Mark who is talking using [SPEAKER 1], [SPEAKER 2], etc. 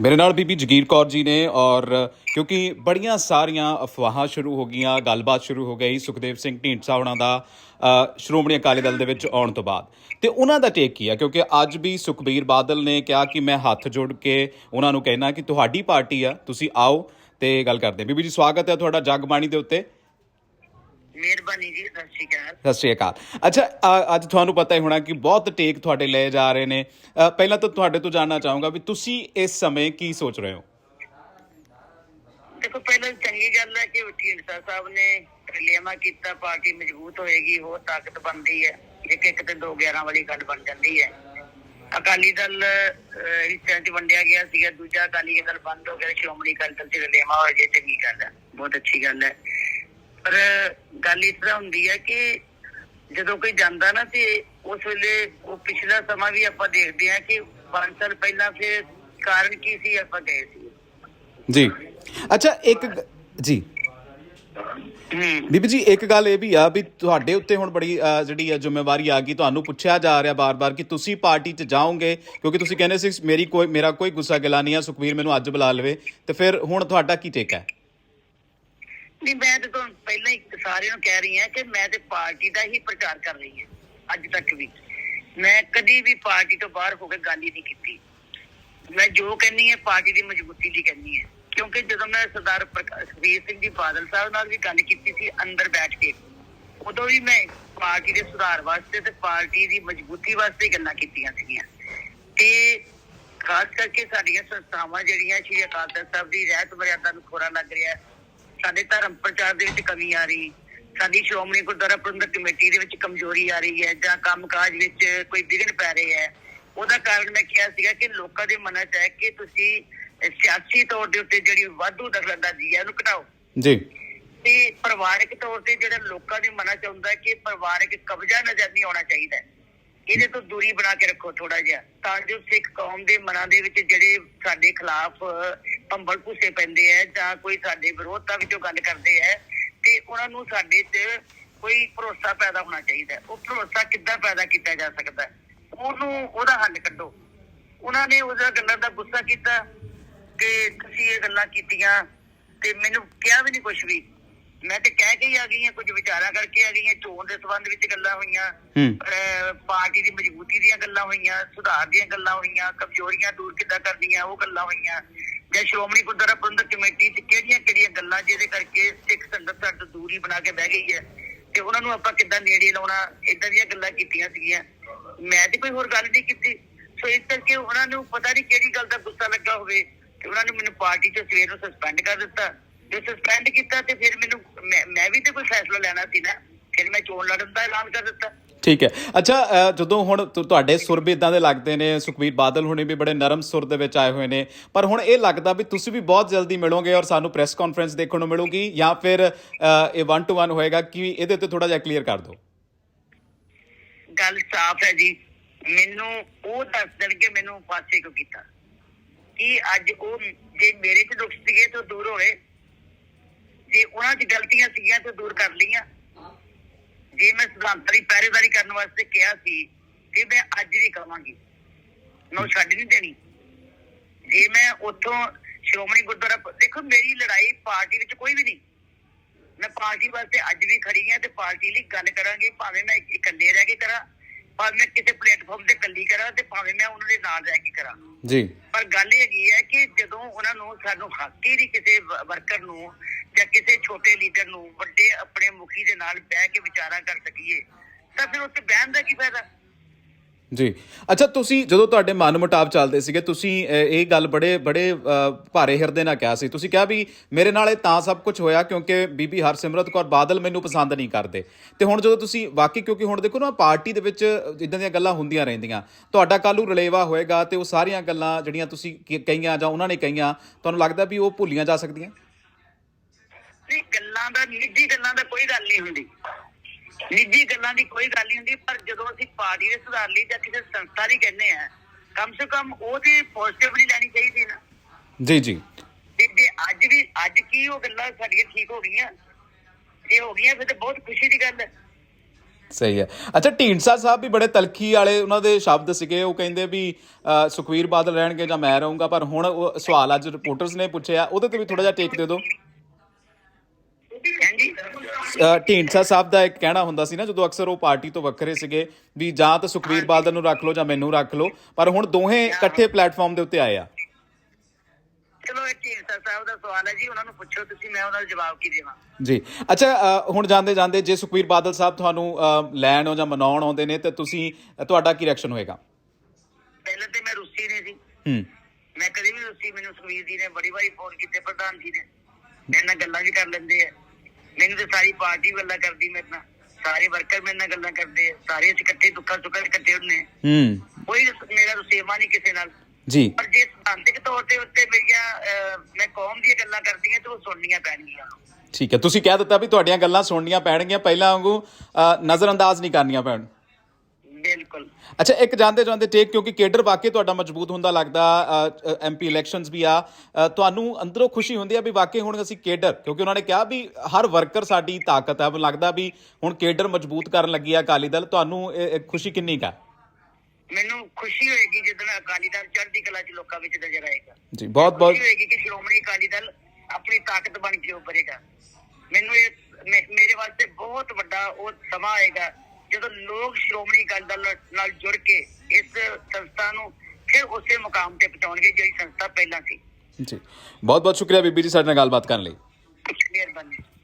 [SPEAKER 1] ਮੇਰੇ ਨਾਲ ਬੀਬੀ ਜਗੀਰ ਕੌਰ ਜੀ ਨੇ ਔਰ ਕਿਉਂਕਿ ਬੜੀਆਂ ਸਾਰੀਆਂ ਅਫਵਾਹਾਂ ਸ਼ੁਰੂ ਹੋ ਗਈਆਂ, ਗੱਲਬਾਤ ਸ਼ੁਰੂ ਹੋ ਗਈ ਸੁਖਦੇਵ ਸਿੰਘ ਢੀਂਡਸਾ ਉਹਨਾਂ ਦਾ ਸ਼੍ਰੋਮਣੀ ਅਕਾਲੀ ਦਲ ਦੇ ਵਿੱਚ ਆਉਣ ਤੋਂ ਬਾਅਦ। ਤੇ ਉਹਨਾਂ ਦਾ ਟੇਕ ਕੀ ਆ? ਕਿਉਂਕਿ ਅੱਜ ਵੀ ਸੁਖਬੀਰ ਬਾਦਲ ਨੇ ਕਿਹਾ ਕਿ ਮੈਂ ਹੱਥ ਜੋੜ ਕੇ ਉਹਨਾਂ ਨੂੰ ਕਹਿਣਾ ਕਿ ਤੁਹਾਡੀ ਪਾਰਟੀ ਆ, ਤੁਸੀਂ ਆਓ ਤੇ ਗੱਲ ਕਰਦੇ ਬੀਬੀ ਜੀ, ਸਵਾਗਤ ਹੈ ਤੁਹਾਡਾ ਜਗਬਾਣੀ ਦੇ ਉੱਤੇ।
[SPEAKER 2] ਮਿਹਰਬਾਨੀ ਜੀ ਸਤਿ ਸ਼੍ਰੀ ਅਕਾਲ।
[SPEAKER 1] ਸਤਿ ਸ਼੍ਰੀ ਅਕਾਲ। ਅੱਛਾ ਅੱਜ ਤੁਹਾਨੂੰ ਪਤਾ ਹੀ ਹੋਣਾ ਕਿ ਬਹੁਤ ਟੇਕ ਤੁਹਾਡੇ ਲਏ ਜਾ ਰਹੇ ਨੇ। ਪਹਿਲਾਂ ਤਾਂ ਤੁਹਾਡੇ ਤੋਂ ਜਾਣਨਾ ਚਾਹੂੰਗਾ ਵੀ ਤੁਸੀਂ ਇਸ ਸਮੇਂ ਕੀ ਸੋਚ ਰਹੇ ਹੋ?
[SPEAKER 2] ਦੇਖੋ ਪਹਿਲਾਂ ਚੰਗੀ ਗੱਲ ਹੈ ਕਿ ਢੀਂਡਸਾ ਸਾਹਿਬ ਨੇ ਰਲੇਮਾ ਕੀਤਾ ਪਾਰਟੀ ਮਜ਼ਬੂਤ ਹੋਏਗੀ ਹੋਰ ਤਾਕਤ ਬਣਦੀ ਹੈ। ਇੱਕ ਇੱਕ ਤੇ 2 11 ਵਾਲੀ ਗੱਲ ਬਣ ਜਾਂਦੀ ਹੈ। ਅਕਾਲੀ ਦਲ ਹਿੱਸਿਆਂ 'ਚ ਵੰਡਿਆ ਗਿਆ ਸੀਗਾ ਦੂਜਾ ਅਕਾਲੀ ਦਲ ਬੰਦ ਹੋ ਗਿਆ ਸ਼੍ਰੋਮਣੀ ਅਕਾਲੀ ਦਲ 'ਚ ਰਲੇਮਾ ਹੋ ਗਿਆ ਚੰਗੀ ਗੱਲ ਹੈ। ਬਹੁਤ ਅੱਛੀ ਗੱਲ ਹੈ। ਪਰ ਗੱਲ ਇਸ ਤਰ੍ਹਾਂ ਹੁੰਦੀ ਹੈ ਕਿ ਜਦੋਂ ਕੋਈ ਜਾਂਦਾ ਨਾ ਤੇ ਉਸ ਵੇਲੇ ਉਹ ਪਿਛਲਾ ਸਮਾਂ ਵੀ ਆਪਾਂ ਦੇਖਦੇ ਹਾਂ ਕਿ 5 ਸਾਲ ਪਹਿਲਾਂ ਫਿਰ ਕਾਰਨ ਕੀ ਸੀ ਆਪਾਂ ਗਏ ਸੀ।
[SPEAKER 1] ਜੀ। ਅੱਛਾ ਇੱਕ ਜੀ।
[SPEAKER 2] ਹੂੰ।
[SPEAKER 1] ਬੀਬੀ ਜੀ ਇੱਕ ਗੱਲ ਇਹ ਵੀ ਆ ਵੀ ਤੁਹਾਡੇ ਉੱਤੇ ਹੁਣ ਬੜੀ ਜਿਹੜੀ ਆ ਜ਼ਿੰਮੇਵਾਰੀ ਆ ਗਈ ਤੁਹਾਨੂੰ ਪੁੱਛਿਆ ਜਾ ਰਿਹਾ ਬਾਰ-ਬਾਰ ਕਿ ਤੁਸੀਂ ਪਾਰਟੀ 'ਚ ਜਾਓਗੇ ਕਿਉਂਕਿ ਤੁਸੀਂ ਕਹਿੰਦੇ ਸੀ ਮੇਰੀ ਕੋਈ ਮੇਰਾ ਕੋਈ ਗੁੱਸਾ ਗਿਲਾ ਨਹੀਂ ਆ ਸੁਖਵੀਰ ਮੈਨੂੰ ਅੱਜ ਬੁਲਾ ਲਵੇ ਤੇ ਫਿਰ ਹੁਣ ਤੁਹਾਡਾ ਕੀ ਟੇਕ ਹੈ?
[SPEAKER 2] ਨਹੀਂ ਮੈਂ ਤੇ ਤੁਹਾਨੂੰ ਪਹਿਲਾਂ ਹੀ ਸਾਰਿਆਂ ਨੂੰ ਕਹਿ ਰਹੀ ਹਾਂ ਕਿ ਮੈਂ ਤੇ ਪਾਰਟੀ ਦਾ ਹੀ ਪ੍ਰਚਾਰ ਕਰ ਰਹੀ ਹਾਂ, ਅੱਜ ਤੱਕ ਵੀ। ਮੈਂ ਕਦੀ ਵੀ ਪਾਰਟੀ ਤੋਂ ਬਾਹਰ ਹੋ ਕੇ ਗੱਲ ਹੀ ਨਹੀਂ ਕੀਤੀ। ਮੈਂ ਜੋ ਕਹਿੰਨੀ ਹੈ, ਪਾਰਟੀ ਦੀ ਮਜ਼ਬੂਤੀ ਲਈ ਕਹਿੰਨੀ ਹੈ। ਕਿਉਂਕਿ ਜਦੋਂ ਮੈਂ ਸਰਦਾਰ ਸੁਖਬੀਰ ਸਿੰਘ ਜੀ ਬਾਦਲ ਸਾਹਿਬ ਨਾਲ ਵੀ ਗੱਲ ਕੀਤੀ ਸੀ, ਅੰਦਰ ਬੈਠ ਕੇ, ਉਦੋਂ ਵੀ ਮੈਂ ਪਾਰਟੀ ਦੇ ਸੁਧਾਰ ਵਾਸਤੇ ਤੇ ਪਾਰਟੀ ਦੀ ਮਜ਼ਬੂਤੀ ਵਾਸਤੇ ਗੱਲਾਂ ਕੀਤੀਆਂ ਸੀਗੀਆਂ। ਤੇ ਖਾਸ ਕਰਕੇ ਸਾਡੀਆਂ ਸੰਸਥਾਵਾਂ ਜਿਹੜੀਆਂ ਸ਼੍ਰੀ ਅਕਾਲ ਤਖਤ ਸਾਹਿਬ ਦੀ ਰਹਿਤ ਮਰਿਆਦਾ ਨੂੰ ਖੋਰਾ ਲੱਗ ਰਿਹਾ ਸਾਡੇ ਧਰਮ ਪ੍ਰਚਾਰ ਦੇ ਵਿੱਚ ਕਮੀ ਆ ਰਹੀ। ਸਾਡੀ ਸ਼੍ਰੋਮਣੀ ਗੁਰਦੁਆਰਾ ਪ੍ਰਬੰਧਕ ਕਮੇਟੀ ਦੇ ਵਿੱਚ ਕਮਜ਼ੋਰੀ ਆ ਰਹੀ ਹੈ ਜਾਂ ਕੰਮਕਾਜ ਵਿੱਚ ਕੋਈ ਵਿਘਨ ਪੈ ਰਿਹਾ ਹੈ। ਉਹਦਾ ਕਾਰਨ ਮੈਂ ਕਿਹਾ ਸੀਗਾ ਕਿ ਲੋਕਾਂ ਦੇ ਮਨਾਂ 'ਚ ਹੈ ਕਿ ਤੁਸੀਂ ਸਿਆਸੀ ਤੌਰ ਦੇ ਉੱਤੇ ਜਿਹੜੀ ਵਾਧੂ ਦਖਲਅੰਦਾਜ਼ੀ ਹੈ ਉਹਨੂੰ ਘਟਾਓ।
[SPEAKER 1] ਜੀ।
[SPEAKER 2] ਤੇ ਪਰਿਵਾਰਕ ਤੌਰ ਤੇ ਜਿਹੜਾ ਲੋਕਾਂ ਦੇ ਮਨਾਂ 'ਚ ਆਉਂਦਾ ਹੈ ਕਿ ਪਰਿਵਾਰਕ ਕਬਜ਼ਾ ਨਜ਼ਰ ਨਹੀਂ ਆਉਣਾ ਚਾਹੀਦਾ। ਇਹਦੇ ਤੋਂ ਦੂਰੀ ਬਣਾ ਕੇ ਰੱਖੋ ਥੋੜਾ ਜਿਹਾ ਤਾਂ ਜੋ ਸਿੱਖ ਕੌਮ ਦੇ ਮਨਾਂ ਦੇ ਵਿੱਚ ਜਿਹੜੇ ਸਾਡੇ ਖਿਲਾਫ ਭੰਬਲ ਭੂਸੇ ਪੈਂਦੇ ਆ ਜਾਂ ਕੋਈ ਸਾਡੇ ਵਿਰੋਧਤਾ ਵਿੱਚੋਂ ਗੱਲ ਕਰਦੇ ਆ ਤੇ ਉਹਨਾਂ ਨੂੰ ਸਾਡੇ 'ਚ ਕੋਈ ਭਰੋਸਾ ਪੈਦਾ ਹੋਣਾ ਚਾਹੀਦਾ। ਉਹ ਭਰੋਸਾ ਕਿੱਦਾਂ ਪੈਦਾ ਕੀਤਾ ਜਾ ਸਕਦਾ? ਉਹਨੂੰ ਉਹਦਾ ਹੱਲ ਕੱਢੋ ਉਹਨਾਂ ਨੇ ਉਹਦਾ ਗੱਲਾਂ ਦਾ ਗੁੱਸਾ ਕੀਤਾ ਕਿ ਤੁਸੀਂ ਇਹ ਗੱਲਾਂ ਕੀਤੀਆਂ ਤੇ ਮੈਨੂੰ ਕਿਹਾ ਵੀ ਨਹੀਂ ਕੁਝ ਵੀ ਮੈਂ ਤੇ ਕਹਿ ਕੇ ਹੀ ਆ ਗਈ ਹਾਂ ਕੁਝ ਵਿਚਾਰਾ ਕਰਕੇ ਆ ਗਈ ਹਾਂ ਚੋਣ ਦੇ ਸੰਬੰਧ ਵਿੱਚ ਗੱਲਾਂ ਹੋਈਆਂ ਪਾਰਟੀ ਦੀ ਮਜ਼ਬੂਤੀ ਦੀਆਂ ਗੱਲਾਂ ਹੋਈਆਂ ਸੁਧਾਰ ਦੀਆਂ ਗੱਲਾਂ ਹੋਈਆਂ ਕਮਜ਼ੋਰੀਆਂ ਦੂਰ ਕਿੱਦਾਂ ਕਰਨੀਆਂ ਉਹ ਗੱਲਾਂ ਹੋਈਆਂ ਜਾਂ ਸ਼੍ਰੋਮਣੀ ਗੁਰਦੁਆਰਾ ਪ੍ਰਬੰਧਕ ਕਮੇਟੀ ਚ ਕਿਹੜੀਆਂ ਕਿਹੜੀਆਂ ਗੱਲਾਂ ਜਿਹਦੇ ਕਰਕੇ ਸਿੱਖ ਸੰਗਤ ਸਾਡੇ ਤੋਂ ਦੂਰੀ ਬਣਾ ਕੇ ਬਹਿ ਗਈ ਹੈ ਤੇ ਉਹਨਾਂ ਨੂੰ ਆਪਾਂ ਕਿੱਦਾਂ ਨੇੜੇ ਲਾਉਣਾ ਇਦਾਂ ਦੀਆਂ ਗੱਲਾਂ ਕੀਤੀਆਂ ਸੀਗੀਆਂ। ਮੈਂ ਤੇ ਕੋਈ ਹੋਰ ਗੱਲ ਨਹੀਂ ਕੀਤੀ। ਸੋ ਇਸ ਕਰਕੇ ਉਹਨਾਂ ਨੂੰ ਪਤਾ ਨਹੀਂ ਕਿਹੜੀ ਗੱਲ ਦਾ ਗੁੱਸਾ ਲੱਗਾ ਹੋਵੇ ਤੇ ਉਹਨਾਂ ਨੇ ਮੈਨੂੰ ਪਾਰਟੀ ਤੋਂ ਸਵੇਰ ਨੂੰ ਸਸਪੈਂਡ ਕਰ ਦਿੱਤਾ। ਜੇ ਸਸਪੈਂਡ ਕੀਤਾ ਤੇ ਫਿਰ ਮੈਨੂੰ ਮੈਂ- ਮੈਂ ਵੀ ਤੇ ਕੋਈ ਫੈਸਲਾ ਲੈਣਾ ਸੀ ਨਾ। ਫਿਰ ਮੈਂ ਚੋਣ ਲੜਨ ਦਾ ਐਲਾਨ ਕਰ ਦਿੱਤਾ।
[SPEAKER 1] ਠੀਕ ਹੈ। ਅੱਛਾ ਜਦੋਂ ਹੁਣ ਤੁਹਾਡੇ ਸੁਰ ਵੀ ਇਦਾਂ ਦੇ ਲੱਗਦੇ ਨੇ, ਸੁਖਬੀਰ ਬਾਦਲ ਹੁਣੇ ਵੀ ਬੜੇ ਨਰਮ ਸੁਰ ਦੇ ਵਿੱਚ ਆਏ ਹੋਏ ਨੇ, ਪਰ ਹੁਣ ਇਹ ਲੱਗਦਾ ਵੀ ਤੁਸੀਂ ਵੀ ਬਹੁਤ ਜਲਦੀ ਮਿਲੋਗੇ ਔਰ ਸਾਨੂੰ ਪ੍ਰੈਸ ਕਾਨਫਰੰਸ ਦੇਖਣ ਨੂੰ ਮਿਲੂਗੀ ਜਾਂ ਫਿਰ ਇਹ 1 ਟੂ 1 ਹੋਏਗਾ ਕਿ ਇਹਦੇ ਤੇ ਥੋੜਾ ਜਿਹਾ ਕਲੀਅਰ ਕਰ ਦਿਓ।
[SPEAKER 2] ਗੱਲ ਸਾਫ਼ ਹੈ ਜੀ। ਮੈਨੂੰ ਉਹ ਦੱਸ ਦੇਣਗੇ ਮੈਨੂੰ ਪਾਸੇ ਕਿਉਂ ਕੀਤਾ। ਕਿ ਅੱਜ ਉਹ ਜੇ ਮੇਰੇ 'ਚ ਦੁੱਖ ਸੀਗੇ ਤਾਂ ਦੂਰ ਹੋਏ ਜੇ ਉਹਨਾਂ 'ਚ ਗਲਤੀਆਂ ਸੀਗੀਆਂ ਤਾਂ ਦੂਰ ਕਰ ਲਈਆਂ। ਜੇ ਮੈਂ ਸਿਧਾਂਤਾਂ ਦੀ ਪਹਿਰੇਦਾਰੀ ਕਰਨ ਵਾਸਤੇ ਕਿਹਾ ਸੀ ਤੇ ਮੈਂ ਅੱਜ ਵੀ ਕਵਾਂਗੀ ਮੈਂ ਛੱਡ ਨਹੀਂ ਦੇਣੀ। ਜੇ ਮੈਂ ਉੱਥੋਂ ਸ਼੍ਰੋਮਣੀ ਗੁਰਦੁਆਰਾ ਦੇਖੋ ਮੇਰੀ ਲੜਾਈ ਪਾਰਟੀ ਵਿੱਚ ਕੋਈ ਵੀ ਨਹੀਂ। ਮੈਂ ਪਾਰਟੀ ਵਾਸਤੇ ਅੱਜ ਵੀ ਖੜੀ ਹਾਂ ਤੇ ਪਾਰਟੀ ਲਈ ਗੱਲ ਕਰਾਂਗੇ ਭਾਵੇਂ ਮੈਂ ਇਕ- ਇਕੱਲੇ ਰਹਿ ਕੇ ਕਰਾਂ ਭਾਵੇਂ ਮੈਂ ਕਿਸੇ ਪਲੇਟਫਾਰਮ ਤੇ ਇਕੱਲੀ ਕਰਾਂ ਤੇ ਭਾਵੇਂ ਮੈਂ ਉਹਨਾਂ ਦੇ ਨਾਲ ਰਹਿ ਕੇ ਕਰਾਂ।
[SPEAKER 1] ਜੀ।
[SPEAKER 2] ਪਰ ਗੱਲ ਇਹ ਹੈਗੀ ਹੈ ਕਿ ਜਦੋਂ ਉਹਨਾਂ ਨੂੰ ਸਾਨੂੰ ਹੱਕ ਹੀ ਨਹੀਂ ਕਿਸੇ ਵਰਕਰ ਨੂੰ ਜਾਂ ਕਿਸੇ ਛੋਟੇ ਲੀਡਰ ਨੂੰ ਵੱਡੇ ਆਪਣੇ ਮੁਖੀ ਦੇ ਨਾਲ ਬਹਿ ਕੇ ਵਿਚਾਰਾ ਕਰ ਸਕੀਏ, ਤਾਂ ਫਿਰ ਉੱਥੇ ਬਹਿਣ ਦਾ ਕੀ ਫਾਇਦਾ?
[SPEAKER 1] ਜੀ। ਅੱਛਾ, ਤੁਸੀਂ ਜਦੋਂ ਤੁਹਾਡੇ ਮਨ ਮੁਟਾਵ ਚੱਲਦੇ ਸੀਗੇ, ਤੁਸੀਂ ਇਹ ਗੱਲ ਬੜੇ ਬੜੇ ਭਾਰੇ ਹਿਰਦੇ ਨਾਲ ਕਿਹਾ ਸੀ। ਤੁਸੀਂ ਕਿਹਾ ਵੀ ਮੇਰੇ ਨਾਲ ਇਹ ਤਾਂ ਸਭ ਕੁਝ ਹੋਇਆ ਕਿਉਂਕਿ ਬੀਬੀ ਹਰਸਿਮਰਤ ਕੌਰ ਬਾਦਲ ਮੈਨੂੰ ਪਸੰਦ ਨਹੀਂ ਕਰਦੇ। ਤੇ ਹੁਣ ਜਦੋਂ ਤੁਸੀਂ ਵਾਕਈ ਕਿਉਂਕਿ ਹੁਣ ਦੇਖੋ ਨਾ, ਪਾਰਟੀ ਦੇ ਵਿੱਚ ਇਦਾਂ ਦੀਆਂ ਗੱਲਾਂ ਹੁੰਦੀਆਂ ਰਹਿੰਦੀਆਂ। ਤੁਹਾਡਾ ਕੱਲ੍ਹ ਨੂੰ ਰਲੇਵਾ ਹੋਏਗਾ ਤੇ ਉਹ ਸਾਰੀਆਂ ਗੱਲਾਂ ਜਿਹੜੀਆਂ ਤੁਸੀਂ ਕਹੀਆਂ ਜਾਂ ਉਹਨਾਂ ਨੇ ਕਹੀਆਂ, ਤੁਹਾਨੂੰ ਲੱਗਦਾ ਵੀ ਉਹ ਭੁੱਲੀਆਂ ਜਾ ਸਕਦੀਆਂ?
[SPEAKER 2] ਗੱਲਾਂ ਦਾ ਨਿੱਜੀ ਗੱਲਾਂ ਦਾ ਕੋਈ ਗੱਲ ਨਹੀਂ ਹੁੰਦੀ। ਨਿੱਜੀ ਗੱਲਾਂ ਦੀ ਕੋਈ ਗੱਲ ਨਹੀਂ ਹੁੰਦੀ ਪਰ ਜਦੋਂ ਅਸੀਂ ਪਾਰਟੀ ਦੇ ਸੁਧਾਰ ਲਈ ਜਾਂ ਕਿਸੇ ਸੰਸਥਾ ਲਈ ਕਹਿੰਦੇ ਆ ਕਮ ਸੇ ਕਮ ਉਹਦੀ ਪੋਜ਼ਿਟਿਵਲੀ ਲੈਣੀ ਚਾਹੀਦੀ ਨਾ।
[SPEAKER 1] ਜੀ ਜੀ।
[SPEAKER 2] ਜੇ ਅੱਜ ਵੀ ਅੱਜ ਕੀ ਉਹ ਗੱਲਾਂ ਸਾਡੀਆਂ ਠੀਕ ਹੋ ਗਈਆਂ? ਜੇ ਹੋ ਗਈਆਂ ਫਿਰ ਤਾਂ ਬਹੁਤ ਖੁਸ਼ੀ ਦੀ ਗੱਲ ਹੈ।
[SPEAKER 1] ਸਹੀ ਹੈ। ਅੱਛਾ ਢੀਂਡਸਾ ਸਾਹਿਬ ਵੀ ਬੜੇ ਤਲਖੀ ਵਾਲੇ ਉਹਨਾਂ ਦੇ ਸ਼ਬਦ ਸੀਗੇ। ਉਹ ਕਹਿੰਦੇ ਵੀ ਸੁਖਵੀਰ ਬਾਦਲ ਰਹਿਣਗੇ ਜਾਂ ਮੈਂ ਰਹੂੰਗਾ ਪਰ ਹੁਣ ਉਹ ਸਵਾਲ ਅੱਜ ਰਿਪੋਰਟਰਸ ਨੇ ਪੁੱਛਿਆ ਉਹਦੇ ਤੇ ਵੀ ਥੋੜਾ ਜਿਹਾ ਟੇਕ ਦੇ ਦਿਓ।
[SPEAKER 2] ਹਾਂਜੀ
[SPEAKER 1] ਢੀਂਡਸਾ ਸਾਹਿਬ ਦਾ ਇੱਕ ਕਹਿਣਾ ਹੁੰਦਾ ਸੀ ਨਾ ਜਦੋਂ ਅਕਸਰ ਉਹ ਪਾਰਟੀ ਤੋਂ ਵੱਖਰੇ ਸੀਗੇ ਵੀ ਜਾਂ ਤਾਂ ਸੁਖਵੀਰ ਬਾਦਲ ਨੂੰ ਰੱਖ ਲਓ ਜਾਂ ਮੈਨੂੰ ਰੱਖ ਲਓ ਪਰ ਹੁਣ ਦੋਹੇ ਇਕੱਠੇ ਪਲੇਟਫਾਰਮ ਦੇ ਉੱਤੇ ਆਏ ਆ।
[SPEAKER 2] ਚਲੋ ਇਹ ਢੀਂਡਸਾ ਸਾਹਿਬ ਦਾ ਸਵਾਲ ਹੈ ਜੀ ਉਹਨਾਂ ਨੂੰ ਪੁੱਛੋ ਤੁਸੀਂ ਮੈਂ ਉਹਨਾਂ ਦਾ ਜਵਾਬ ਕੀ ਦੇਵਾਂ?
[SPEAKER 1] ਜੀ ਅੱਛਾ ਹੁਣ ਜਾਂਦੇ ਜਾਂਦੇ ਜੇ ਸੁਖਵੀਰ ਬਾਦਲ ਸਾਹਿਬ ਤੁਹਾਨੂੰ ਲੈਣ ਹੋ ਜਾਂ ਮਨਾਉਣ ਆਉਂਦੇ ਨੇ ਤੇ ਤੁਸੀਂ ਤੁਹਾਡਾ ਕੀ ਰਿਐਕਸ਼ਨ ਹੋਏਗਾ?
[SPEAKER 2] ਪਹਿਲੇ ਤੇ ਮੈਂ ਰੁੱਸੀ ਨਹੀਂ ਸੀ।
[SPEAKER 1] ਹੂੰ।
[SPEAKER 2] ਮੈਂ ਕਦੀ ਵੀ ਰੁੱਸੀ ਮੈਨੂੰ ਸੁਖਵੀਰ ਜੀ ਨੇ ਬੜੀ ਵਾਰੀ ਫੋਨ ਕੀਤੇ ਪ੍ਰਧਾਨ ਜੀ ਨੇ। ਮੇਰੇ ਨਾਲ ਗੱਲਾਂ ਵੀ ਕਰ ਲੈਂਦੇ ਆ। ਮੈਨੂੰ ਤੇ ਸਾਰੀ ਪਾਰਟੀ ਗੱਲਾਂ ਕਰਦੀ ਮੇਰੇ ਨਾਲ। ਸਾਰੇ ਵਰਕਰ ਮੇਰੇ ਨਾਲ ਗੱਲਾਂ ਕਰਦੇ ਸਾਰੇ ਅਸੀਂ ਇਕੱਠੇ ਦੁੱਖਾਂ ਸੁੱਖਾਂ ਇਕੱਠੇ ਆ।
[SPEAKER 1] ਹੂੰ।
[SPEAKER 2] ਕੋਈ ਮੇਰਾ ਰੁਸੇਵਾ ਨਹੀਂ ਕਿਸੇ ਨਾਲ।
[SPEAKER 1] ਜੀ।
[SPEAKER 2] ਪਰ ਜੇ ਸਿਧਾਂਤਿਕ ਤੌਰ ਤੇ ਉੱਤੇ ਮੇਰੀਆਂ ਮੈਂ ਕੌਮ ਦੀਆਂ ਗੱਲਾਂ ਕਰਦੀ ਹਾਂ ਤੇ ਉਹ ਸੁਣਨੀਆਂ ਪੈਣਗੀਆਂ।
[SPEAKER 1] ਠੀਕ ਹੈ। ਤੁਸੀਂ ਕਹਿ ਦਿੱਤਾ ਵੀ ਤੁਹਾਡੀਆਂ ਗੱਲਾਂ ਸੁਣਨੀਆਂ ਪੈਣਗੀਆਂ। ਪਹਿਲਾਂ ਵਾਂਗੂ ਅ, ਨਜ਼ਰਅੰਦਾਜ਼ ਨਹੀਂ ਕਰਨੀਆਂ ਪੈਣ
[SPEAKER 2] ਬਿਲਕੁਲ।
[SPEAKER 1] ਅੱਛਾ ਇੱਕ ਜਾਂਦੇ ਜਾਂਦੇ ਟੇਕ ਕਿਉਂਕਿ ਕੇਡਰ ਵਾਕਈ ਤੁਹਾਡਾ ਮਜ਼ਬੂਤ ਹੁੰਦਾ ਲੱਗਦਾ ਐਮਪੀ ਇਲੈਕਸ਼ਨਸ ਵੀ ਆ। ਤੁਹਾਨੂੰ ਅੰਦਰੋਂ ਖੁਸ਼ੀ ਹੁੰਦੀ ਆ ਵੀ ਵਾਕਈ ਹੁਣ ਅਸੀਂ ਕੇਡਰ ਕਿਉਂਕਿ ਉਹਨਾਂ ਨੇ ਕਿਹਾ ਵੀ ਹਰ ਵਰਕਰ ਸਾਡੀ ਤਾਕਤ ਹੈ ਮੈਨੂੰ ਲੱਗਦਾ ਵੀ ਹੁਣ ਕੇਡਰ ਮਜ਼ਬੂਤ ਕਰਨ ਲੱਗੀ ਆ ਅਕਾਲੀ ਦਲ। ਤੁਹਾਨੂੰ ਖੁਸ਼ੀ ਕਿੰਨੀ ਕਾ
[SPEAKER 2] ਮੈਨੂੰ ਖੁਸ਼ੀ ਹੋਏਗੀ ਜਦੋਂ ਅਕਾਲੀ ਦਲ ਚੜ੍ਹਦੀ ਕਲਾ 'ਚ ਲੋਕਾਂ ਵਿੱਚ ਨਜ਼ਰ ਆਏਗਾ।
[SPEAKER 1] ਜੀ ਬਹੁਤ ਬਹੁਤ
[SPEAKER 2] ਖੁਸ਼ੀ ਹੋਏਗੀ ਕਿ ਸ਼੍ਰੋਮਣੀ ਅਕਾਲੀ ਦਲ ਆਪਣੀ ਤਾਕਤ ਬਣ ਕੇ ਉੱਭਰੇਗਾ। ਮੈਨੂੰ ਇਹ ਮੇਰੇ ਵਾਸਤੇ ਬਹੁਤ ਵੱਡਾ ਉਹ ਸਮਾਂ ਆਏਗਾ ਜਦੋਂ ਲੋਕ ਸ਼੍ਰੋਮਣੀ ਅਕਾਲੀ ਦਲ ਨਾਲ- ਨਾਲ ਜੁੜ ਕੇ ਇਸ ਸੰਸਥਾ ਨੂੰ ਫਿਰ ਉਸੇ ਮੁਕਾਮ ਤੇ ਪਹੁੰਚਾਉਣਗੇ ਜਿਹੜੀ ਸੰਸਥਾ ਪਹਿਲਾਂ ਸੀ।
[SPEAKER 1] ਜੀ। ਬਹੁਤ ਬਹੁਤ ਸ਼ੁਕਰੀਆ ਬੀਬੀ ਜੀ ਸਾਡੇ ਨਾਲ ਗੱਲਬਾਤ ਕਰਨ ਲਈ।
[SPEAKER 2] ਮਿਹਰਬਾਨੀ।